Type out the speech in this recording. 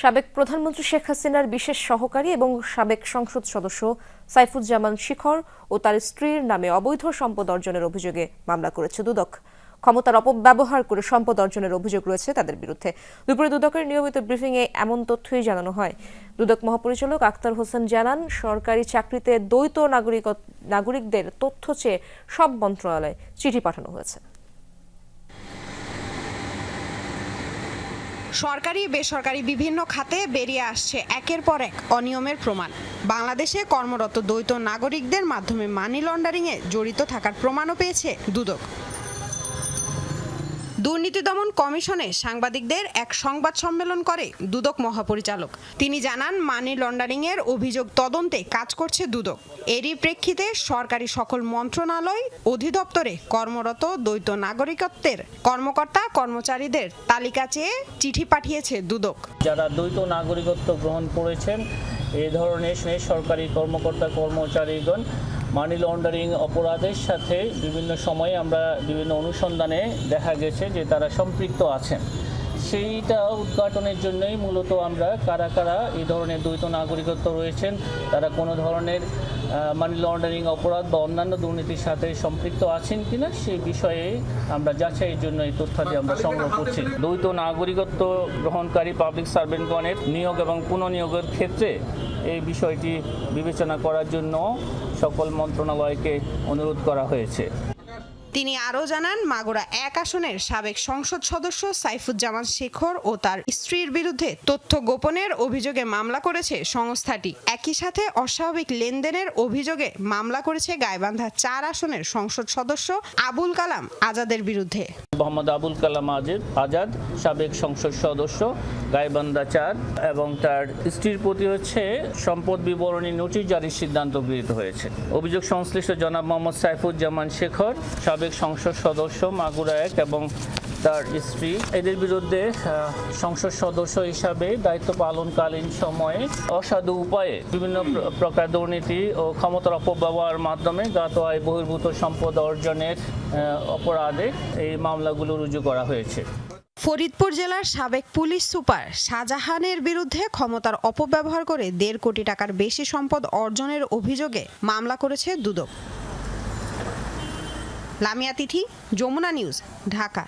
সাবেক প্রধানমন্ত্রী শেখ হাসিনার বিশেষ সহকারী এবং সাবেক সংসদ সদস্য সাইফুজ্জামান শিখর ও তার স্ত্রীর নামে অবৈধ সম্পদ অর্জনের অভিযোগে মামলা করেছে দুদক। ক্ষমতার অপব্যবহার করে সম্পদ অর্জনের অভিযোগ রয়েছে তাদের বিরুদ্ধে। দুপুরে দুদকের নিয়মিত ব্রিফিংয়ে এমন তথ্যই জানানো হয়। দুদক মহাপরিচালক আক্তার হোসেন জানান, সরকারি চাকরিতে দ্বৈত নাগরিক নাগরিকদের তথ্য চেয়ে সব মন্ত্রণালয়ে চিঠি পাঠানো হয়েছে। সরকারি, বেসরকারি বিভিন্ন খাতে বেরিয়ে আসছে একের পর এক অনিয়মের প্রমাণ। বাংলাদেশে কর্মরত দ্বৈত নাগরিকদের মাধ্যমে মানি লন্ডারিংয়ে জড়িত থাকার প্রমাণও পেয়েছে দুদক। দুর্নীতি দমন কমিশনে সাংবাদিকদের এক সংবাদ সম্মেলন করে দুদক মহাপরিচালক। তিনি জানান, মানি লন্ডারিংয়ের অভিযোগ তদন্তে কাজ করছে দুদক। এরই প্রেক্ষিতে সরকারি সকল মন্ত্রণালয়, অধিদপ্তরে কর্মরত দ্বৈত নাগরিকত্বের কর্মকর্তা কর্মচারীদের তালিকা চেয়ে চিঠি পাঠিয়েছে দুদক। যারা দ্বৈত নাগরিকত্ব গ্রহণ করেছেন এই ধরনের সরকারি কর্মকর্তা কর্মচারীগণ মানি লন্ডারিং অপরাধের সাথে বিভিন্ন সময়ে আমরা বিভিন্ন অনুসন্ধানে দেখা গেছে যে তারা সম্পৃক্ত আছেন। সেইটা উদ্ঘাটনের জন্যই মূলত আমরা কারা কারা এই ধরনের দ্বৈত নাগরিকত্ব রয়েছেন তারা কোনো ধরনের মানি লন্ডারিং অপরাধ বা অন্যান্য দুর্নীতির সাথে সম্পৃক্ত আছেন কিনা সেই বিষয়ে আমরা যাচাইয়ের জন্য এই তথ্যাদি আমরা সংগ্রহ করছি। দ্বৈত নাগরিকত্ব গ্রহণকারী পাবলিক সার্ভেন্টগণের নিয়োগ এবং পুনঃনিয়োগের ক্ষেত্রে এই বিষয়টি বিবেচনা করার জন্য সকল মন্ত্রণালয়কে অনুরোধ করা হয়েছে। তিনি আরও জানান, মাগুরা এক আসনের সাবেক সংসদ সদস্য সাইফুজ্জামান শেখর ও তার স্ত্রীর বিরুদ্ধে তথ্য গোপনের অভিযোগে মামলা করেছে সংস্থাটি। একই সাথে অস্বাভাবিক লেনদেনের অভিযোগে মামলা করেছে গাইবান্ধা চার আসনের সংসদ সদস্য আবুল কালাম আজাদের বিরুদ্ধে। মোহাম্মদ আবুল কালাম আজাদ আজাদ, সাবেক সংসদ সদস্য গাইবান্ধা চার এবং তার স্ত্রীর প্রতি হচ্ছে সম্পদ বিবরণী নোটিশ জারির সিদ্ধান্ত গৃহীত হয়েছে। অভিযোগ সংশ্লিষ্ট জনাব মোহাম্মদ সাইফুজ্জামান শেখর, সাবেক সংসদ সদস্য মাগুরা এক এবং তার স্ত্রী। এদের বিরুদ্ধে সংসদ সদস্য হিসাবে দায়িত্ব পালনকালীন সময়ে অসাধু উপায়ে বিভিন্ন প্রকার দুর্নীতি ও ক্ষমতার অপব্যবহার মাধ্যমে জ্ঞাত আয় বহির্ভূত সম্পদ অর্জনের অপরাধে এই মামলাগুলো রুজু করা হয়েছে। ফরিদপুর জেলার সাবেক পুলিশ সুপার শাহজাহানের বিরুদ্ধে ক্ষমতার অপব্যবহার করে দেড় কোটি টাকার বেশি সম্পদ অর্জনের অভিযোগে মামলা করেছে দুদক। লামিয়া তিথি যমুনা নিউজ ঢাকা।